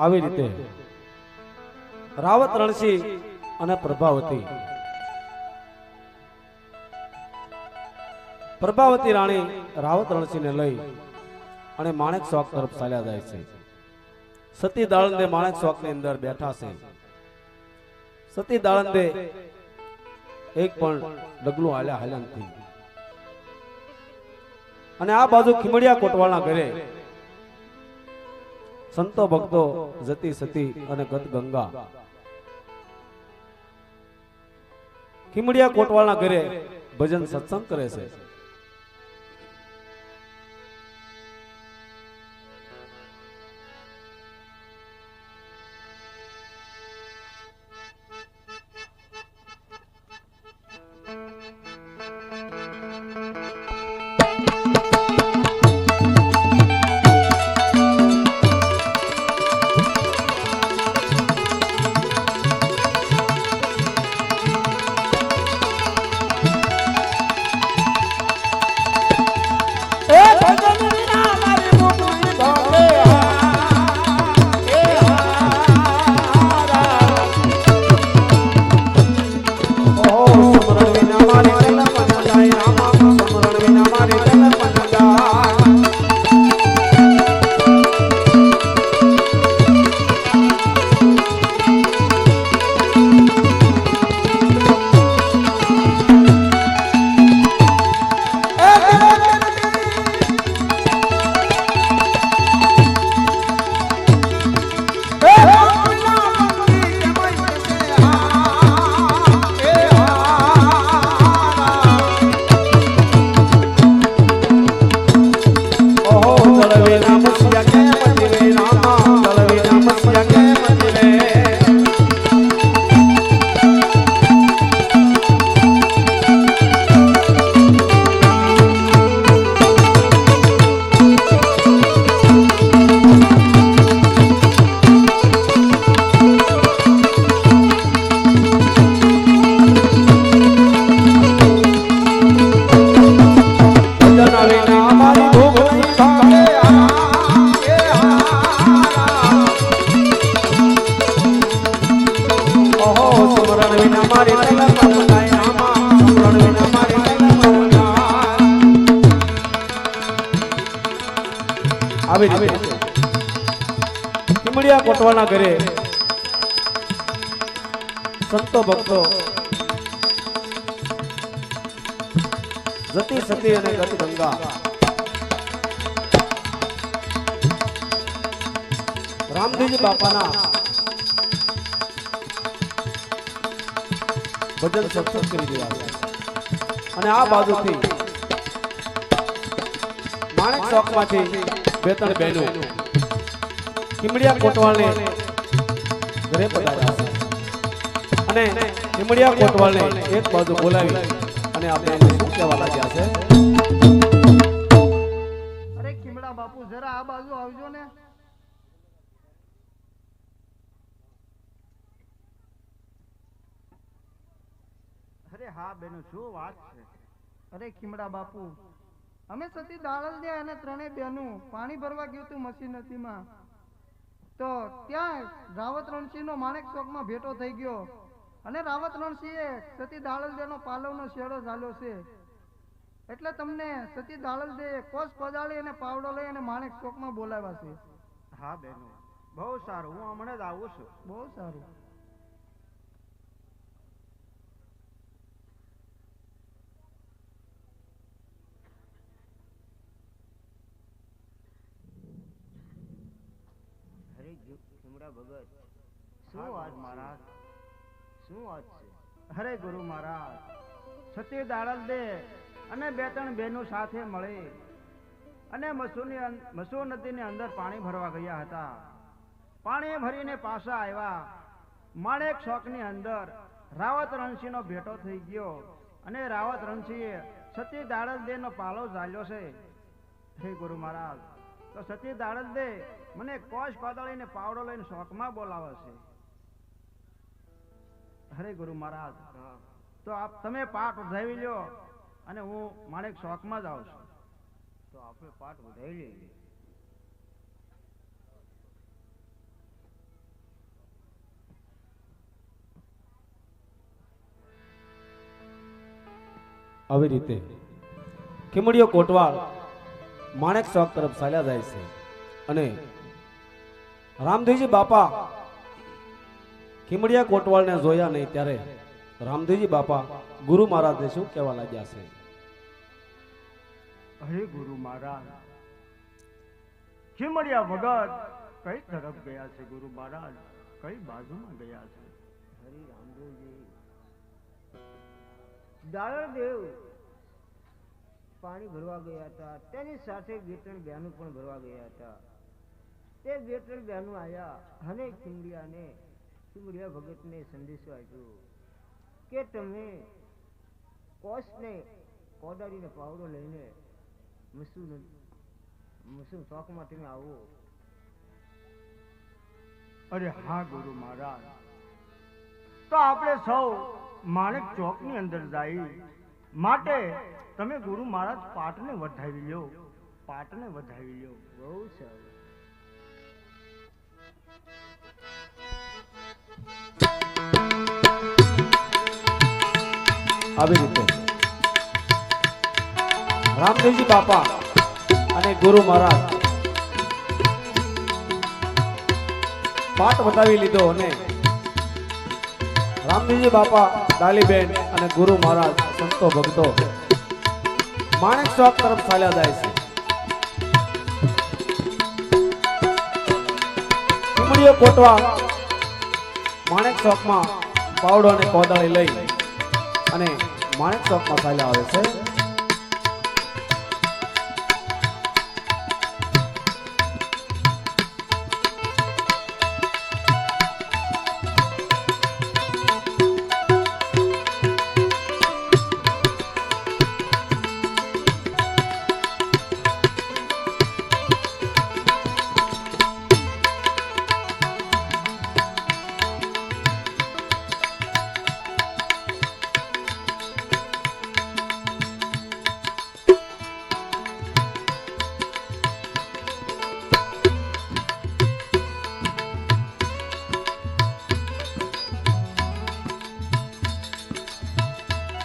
આવી રીતે રાવત રણસિંહ અને પ્રભાવતી. પ્રભાવતી રાણી રાવત રણસિંહને લઈ અને માણેક શોખ તરફ ચાલ્યા જાય છે. સતી દાળંદે માણેક શોખની અંદર બેઠા છે. સતી દાળંદે એક પણ ડગલું હાલ્યા હાલ્યા નથી. અને આ બાજુ ખીમડિયા કોટવાળના ઘરે સંતો ભક્તો જતી સતી અને ગત ગંગા. ખીમડિયા કોટવાળના ઘરે ભજન સત્સંગ કરે છે. ભક્તો. જતી સતી અને ગત ગંગા. રામદેવજી બાપાના ભજન સત્સંગ કરી રહ્યા છે. અને આ બાજુથી માણેક ચોકમાંથી બે ત્રણ બહેનો કિમડિયા કોટવાલને ઘરે પધાર્યા છે. અને કિમડિયા કોટવાલને એક બાજુ બોલાવી અને આપણે એને શું કહેવા લાગ્યા છે? અરે ખીમડા બાપુ, જરા આ બાજુ આવજો ને. અરે હા બેનો, શું વાત છે? અરે ખીમડા બાપુ, અમે સતી દાળલ દે અને ત્રણેય બેનું પાણી ભરવા ગયું હતું મશીન નદીમાં. તો ત્યાં રાવત રણસિંહ નો માણેક ચોકમાં ભેટો થઈ ગયો. અને રાવત રણસિંહે સતી નો પાલવ પાલવનો શેડો ઝાલ્યો છે. એટલે તમને સતી દાળલદે કોસ પદાળી અને પાવડો લઈ અને માણેક ચોકમાં બોલાવ્યા છે. હા બેનો. બહુ સારું. હું હમણાં જ આવું છું. બહુ સારું. ભગત. શું વાત મહારાજ. શું વાત છે? હરે ગુરુ મહારાજ સતી દાડલ દે અને બે ત્રણ બહેનો સાથે મળી. અને મસૂની મસૂર નદીની અંદર પાણી ભરવા ગયા હતા. પાણી ભરીને પાછા આવ્યા. માણેક શોકની અંદર રાવત રણસિંહનો ભેટો થઈ ગયો અને રાવત રણસિંહે સતી નો પાલો ઝાલ્યો છે. હે ગુરુ મહારાજ, તો સતી દાળલ દે મને કોશ કોદળીને પાવડો લઈને શોકમાં બોલાવે છે. હરે ગુરુ મહારાજ તો આપ તમે પાઠ ઉધાવી લ્યો અને હું માણેક શોખમાં જ આવું છું. તો આપણે પાઠ વધાવી લઈએ. આવી રીતે ખીમડીઓ કોટવાળ માણેક શોખ તરફ ચાલ્યા જાય છે અને રામદેવજી બાપા ખીમડિયા કોટવાળને જોયા નહીં ત્યારે રામદેવજી બાપા, ગુરુ મહારાજને શું કહેવા લાગ્યા છે? હે ગુરુ મહારાજ, ખીમડિયા વગર કઈ તરફ ગયા છે ગુરુ મહારાજ? કઈ બાજુમાં ગયા છે? હરી રામદેવજી દાળદેવ પાણી ભરવા ગયા હતા. તેની સાથે બે ત્રણ બહેનો પણ ભરવા ગયા હતા. તે બે ત્રણ બહેનો આવ્યા અને ખીમડિયાને ખીમડિયા ભગતને સંદેશો આપ્યો કે તમે કોસને કોદારીને પાવડો લઈને મસુ મસુ ચોકમાં તમે આવો. અરે હા ગુરુ મહારાજ. તો આપણે સૌ માણેક ચોકની અંદર જાય. માટે તમે ગુરુ મહારાજ પાટને વધાવી લ્યો. પાટને વધાવી લ્યો. બહુ સારું આવી રીતે. રામદેવજી બાપા અને ગુરુ મહારાજ પાઠ બતાવી લીધો અને રામદેવજી બાપા, ડાલીબેન અને ગુરુ મહારાજ, સંતો, ભક્તો માણેક ચોક તરફ ચાલ્યા જાય છે. કોટવા માણેક ચોકમાં પાવડો અને કોદાળી લઈ અને માણેક ચોકમાં ચાલ્યા આવે છે.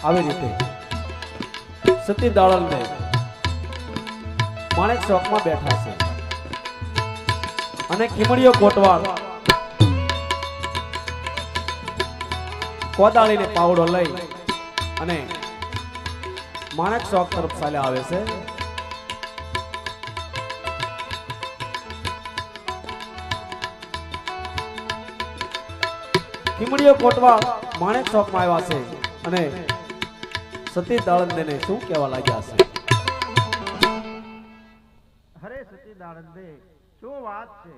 આવી રીતે. સતી દાળલને માણેક ચોકમાં બેઠા છે. અને ખીમડીઓ કોટવાળ કોદાળીને પાવડો લઈ અને માણેક ચોક તરફ ચાલ્યા આવે છે. ખીમડીઓ કોટવાળ માણેક ચોકમાં આવ્યા છે અને સતી દાળંદેને શું કહેવા લાગ્યા છે હરે સતી દાળંદે શું વાત છે?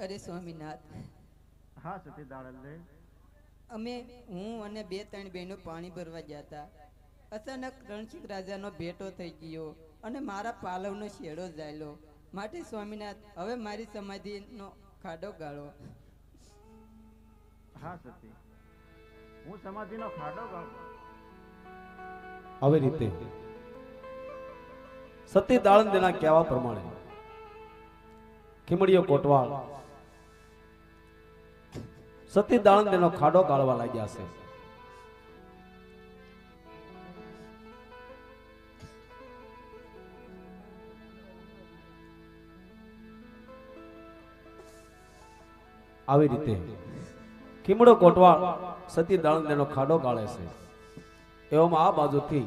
અરે સ્વામીનાથ. હા સચિદાનંદે અમે હું અને બે ત્રણ બહેનો પાણી ભરવા ગયા હતા અચાનક રણછીક રાજાનો ભેટો થઈ ગયો અને મારા પાલવનો શેડો જાયલો માટે સ્વામીનાથ હવે મારી સમાધિનો ખાડો ગાળો. હા સતી. હું સમાધિનો ખાડો ગાળું. આવી રીતે. સતી દાળંદેના કહેવા પ્રમાણે ખીમડીઓ કોટવાળ સતી દાળંદેનો ખાડો ગાળવા લાગ્યા છે. આવી રીતે ખીમડો કોટવાળ સતી દાળંદેનો ખાડો ગાળે છે. એવામાં આ બાજુથી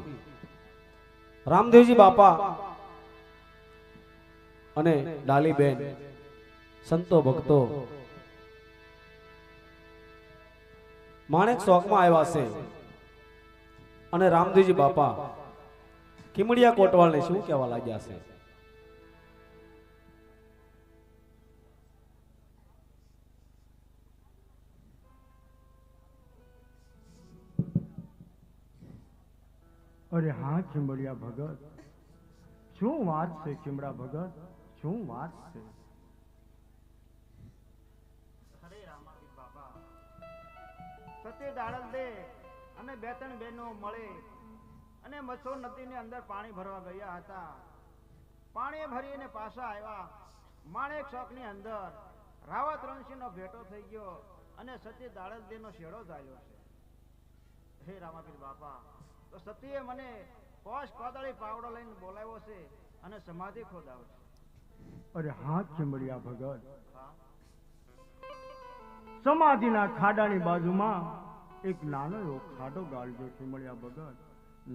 રામદેવજી બાપા અને ડાલીબેન સંતો ભક્તો માણેક ચોકમાં આવ્યા છે. અને રામદેવજી બાપા, કિમડિયા કોટવાલને શું કહેવા લાગ્યા છે? અરે હા ખીમડિયા ભગત. શું વાત છે ખીમડા ભગત? શું વાત છે? સતી ડાળલ દે અને બે ત્રણ બહેનો મળે. અને મચ્છો નદીની અંદર પાણી ભરવા ગયા હતા. પાણી ભરીને પાછા આવ્યા. માણેક ચોકની અંદર રાવત રણસિંહનો ભેટો થઈ ગયો અને સતી દાડલદેનો શેડો ચાલ્યો છે. હે રામાપીર બાપા તો સતીએ મને પોશ કોદળી પાવડો લઈને બોલાવ્યો છે અને સમાધિ ખોદાવશે અરે હા ચીંબડિયા ભગત. સમાધિના ખાડાની બાજુમાં એક નાનો એવો ખાડો ગાળજો ચીંબડિયા ભગત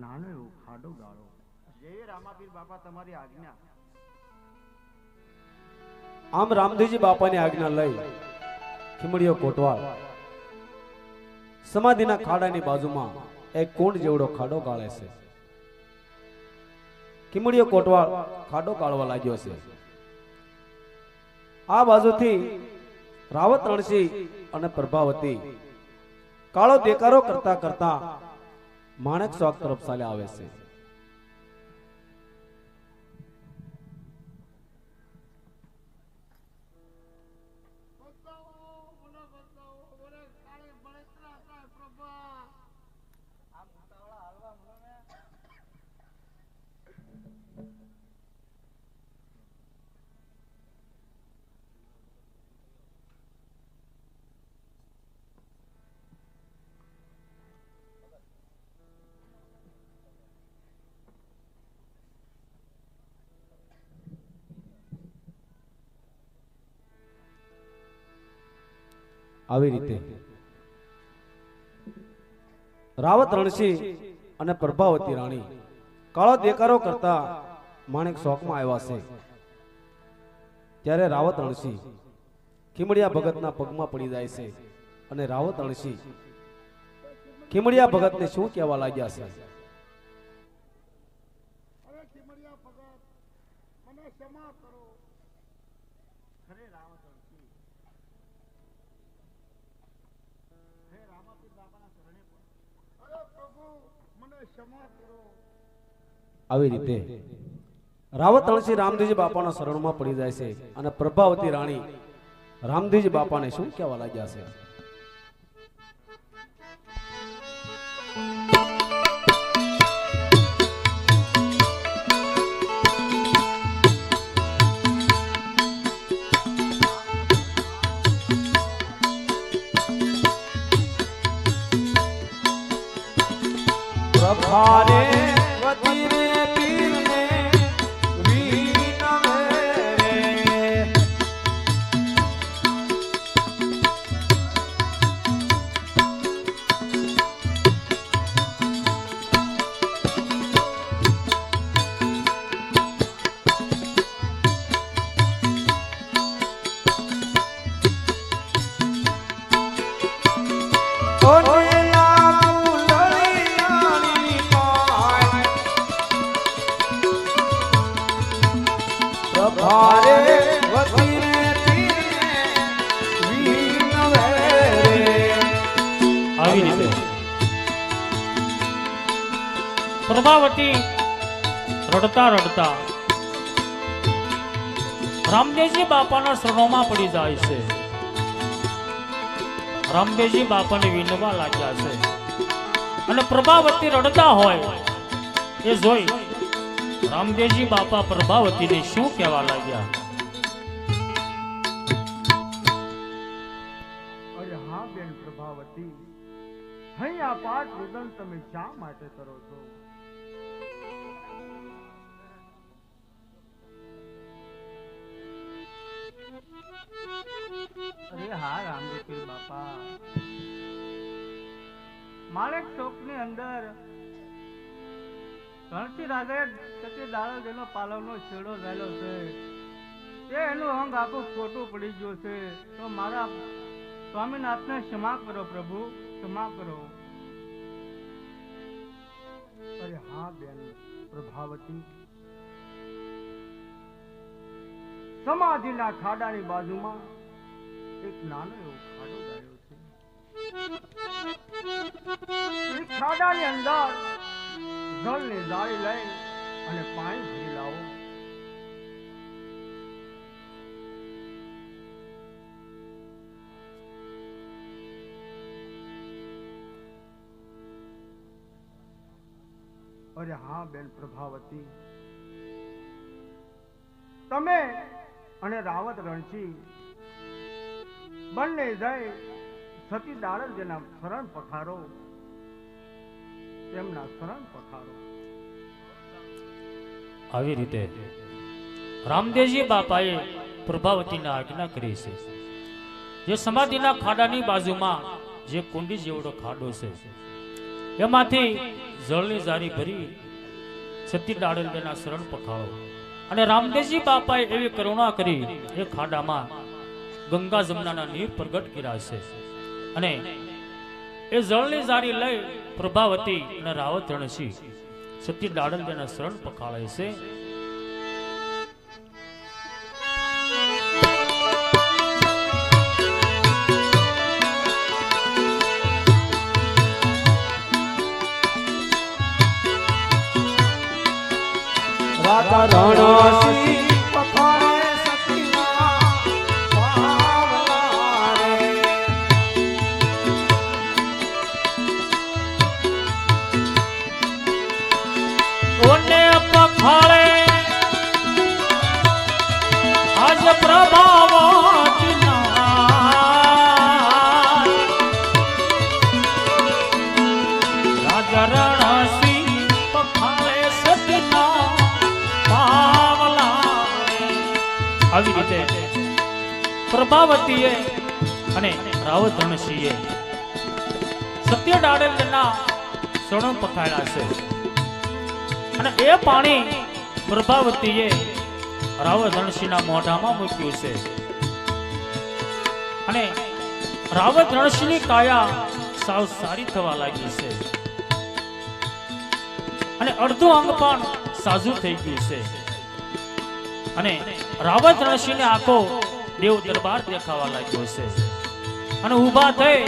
નાનો એવો ખાડો ગાળો. જય રામાપીર બાપા તમારી આજ્ઞા. આમ રામદેવજી બાપાની આજ્ઞા લઈ ખીમડીઓ કોટવાળ સમાધિના ખાડાની બાજુમાં એક કુંડ જેવડો ખાડો ગાળે છે. ખીમડીયો કોટવાળ ખાડો ગાળવા લાગ્યો છે. આ બાજુથી રાવત રણસિંહ અને પ્રભાવતી કાળો દેકારો કરતા કરતા માણેક ચોક તરફ ચાલ્યા આવે છે. આવી રીતે. રાવત રણસિંહ અને પ્રભાવતી રાણી કાળો દેકારો કરતા માણેક શોકમાં આવ્યા છે. ત્યારે રાવત રણસિંહ ખીમડિયા ભગતના પગમાં પડી જાય છે અને રાવત રણસિંહ ખીમડિયા ભગતને શું કહેવા લાગ્યા છે? આવી રીતે રાવત રણસિંહ રામદેવજી બાપાના શરણમાં પડી જાય છે અને પ્રભાવતી રાણી રામદેવજી બાપાને શું કહેવા લાગ્યા છે? પ્રભારે વતીરે બાપાના પડી જાય છે. રામદેવજી બાપાને વિનવા લાગ્યા છે. અને પ્રભાવતી રડતા હોય એ જોઈ રામદેવજી બાપા પ્રભાવતીને શું કહેવા લાગ્યા? હા બેન પ્રભાવતી અહીં પાઠ રુદન તમે શા માટે કરો છો? અરે હા ક્ષમા કરો પ્રભુ ક્ષમા કરો. અરે હા બેન પ્રભાવતી. સમાધિના ખાડાની બાજુમાં એક નાનો એવો ખાડો ગાયો છે. ખાડાની અંદર જળની જાળી લઈ અને પાણી ભરી લાવો. અરે હા, બેન પ્રભાવતી. તમે અને રાવત રણછી બંને જાય સતી દાળ જેના શરણ પખારો તેમના શરણ પખારો આવી રીતે રામદેવજી બાપાએ પ્રભાવતીના આજ્ઞા કરી છે. જે સમાધિના ખાડાની બાજુમાં જે કુંડી જેવડો ખાડો છે, એમાંથી જળની જારી ભરી સતી દાડલના શરણ પખાળો અને રામદેવજી બાપાએ એવી કરુણા કરી એ ખાડામાં ગંગા જમનાના નીર પ્રગટ કર્યા છે. અને એ જળની જારી લઈ પ્રભાવતી અને રાવત રણસી સતી ડાળલના શરણ પખાળે છે. રાધા રણસી પ્રભાવતીએ અને રાવત રણસિંહે સત્ય ડાડેલના સણો પખાડ્યા છે. અને એ પાણી પ્રભાવતીએ રાવત રણસિંહના મોઢામાં મૂક્યું છે. અને રાવત રણસિંહની કાયા સાવ સારી થવા લાગી છે. અને અડધું અંગ પણ સાજુ થઈ ગયું છે. અને રાવત રણસિંહને આખો દેવ દરબાર દેખાવા લાગ્યો છે. અને ઊભા થઈ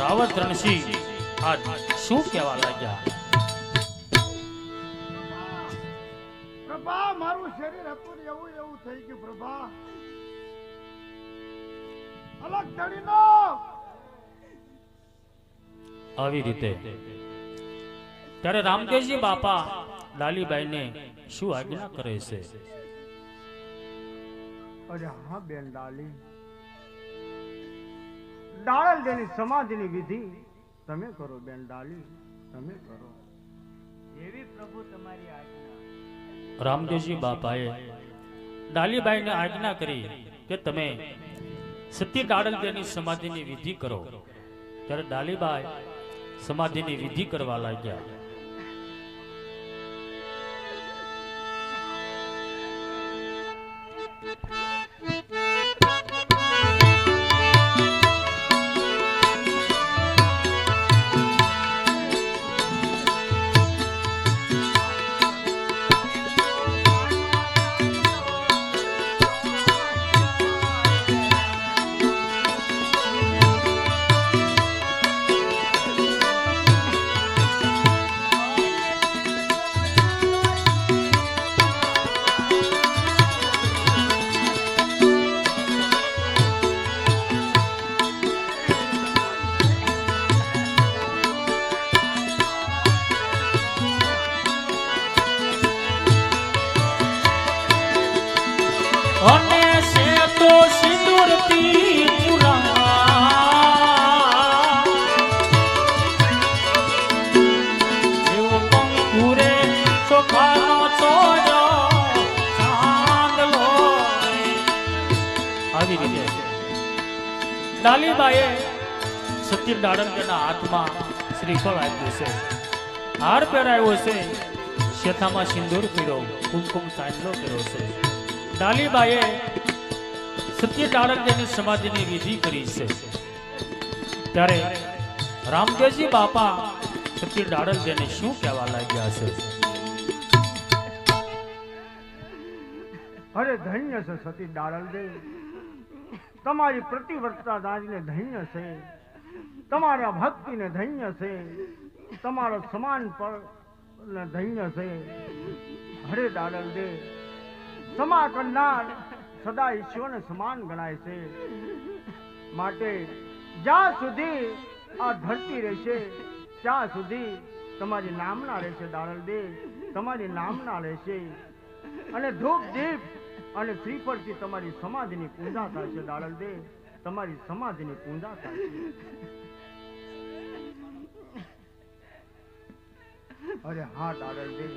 રાવત રણસિંહ આ શું કહેવા લાગ્યા? પ્રભા મારું શરીર હતું ને એવું એવું થઈ ગયું પ્રભા. અલગ ધડીનો આવી રીતે. ત્યારે રામદેવજી બાપા લાલીબાઈને શું આજ્ઞા કરે છે? અરે હા બેન ડાલી. ડાળલ જેની સમાધિની વિધિ તમે કરો બેન ડાલી તમે કરો. એવી પ્રભુ તમારી આજ્ઞા. રામદેવજી બાપાએ ડાલીબાઈને આજ્ઞા કરી કે તમે સત્ય જેની સમાધિની વિધિ કરો. ત્યારે ડાલીબાઈ સમાધિની વિધિ કરવા લાગ્યા. ડાલીબાઈએ સત્ય ડાળંગના હાથમાં શ્રીફળ આપ્યું છે. હાર પહેરાયો છે. શેથામાં સિંદૂર પીળો, કુમકુમ સાંડલો કર્યો છે. ડાલીબાઈએ સત્ય ડાળંગની સમાધિની વિધિ કરી છે. ત્યારે રામદેવજી બાપા સત્ય ડાળંગને શું કહેવા લાગ્યા છે? અરે ધન્ય છે સતી ડાળલ દેવ તમારી પ્રતિવર્તા દાજને ધન્ય છે. તમારા ભક્તિને ધન્ય છે. તમારો સમાન પર ધન્ય છે. હરે દે સમા કરનાર સદા ઈશ્વરને સમાન ગણાય છે. માટે જ્યાં સુધી આ ધરતી રહેશે, ત્યાં સુધી તમારી નામના રહેશે દાડલ દે તમારી નામના રહેશે. અને ધૂપ દીપ અને શ્રીફળથી તમારી સમાધિની પૂજા થશે દાડલ દે તમારી સમાધિની પૂજા થશે અરે હા દાડલ દે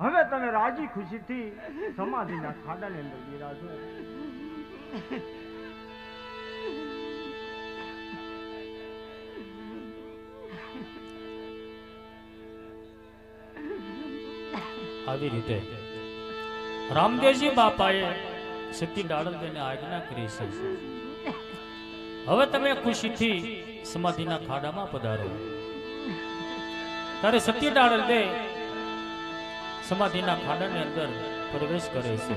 હવે તમે રાજી ખુશીથી સમાધિના ખાડાની અંદર બિરાજો આવી રીતે રામદેવજી બાપાએ સિદ્ધિ ડાળંદેને આજ્ઞા કરી છે. હવે તમે ખુશીથી સમાધિના ખાડામાં પધારો. ત્યારે સત્ય ડાળંદે સમાધિના ખાડાની અંદર પ્રવેશ કરે છે.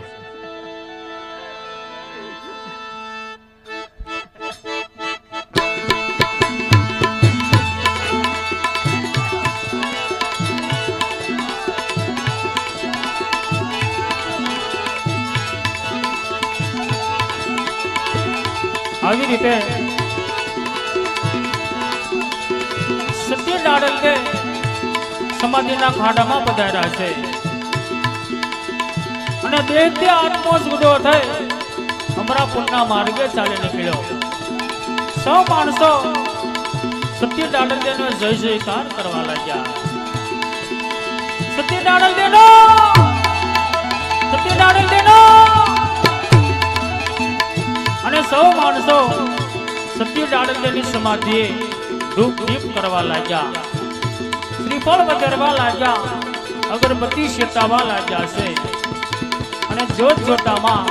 આવી રીતે સત્ય ડાળંદે સમાધિના ખાડામાં પધાર્યા છે. અને દેહથી આત્મો જુદો થઈ અમરાપુરના માર્ગે ચાલી નીકળ્યો. સૌ માણસો સત્ય ડાળંદેનો જય જયકાર કરવા લાગ્યા. સત્ય ડાળંદેનો સત્ય ડાળંદેનો અને સૌ માણસો સત્ય ડાળંદેની સમાધિએ ધૂપ દીપ કરવા લાગ્યા. શ્રીફળ વધારવા લાગ્યા. અગરબત્તી શેતાવા લાગ્યા છે. અને જોત જોતામાં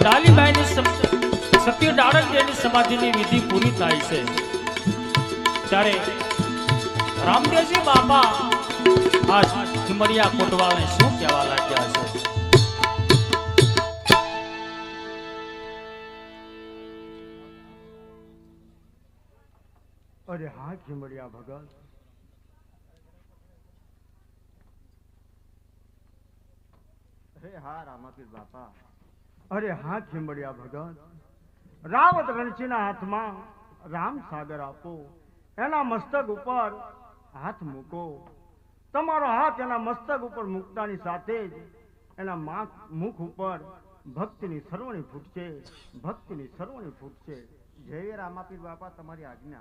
ડાલીબાઈની સત્ય ડાળંદેની સમાધિની વિધિ પૂરી થાય છે. ત્યારે રામદેવજી બાપા આ ઝુમરિયા કોટવાલને શું કહેવા લાગ્યા છે? અરે હા ખીમડિયા ભગત. અરે, હા ખીમડિયા ભગત. રાવત રણછીના હાથમાં રામ સાગર આપો. એના મસ્તક ઉપર હાથ મૂકો. તમારો હાથ એના મસ્તક ઉપર મૂકતાની સાથે જ એના મુખ ઉપર ભક્તિની સરવણી ફૂટશે. ભક્તિની સરવણી ફૂટશે. જય રામાપીર બાપા, તમારી આજ્ઞા.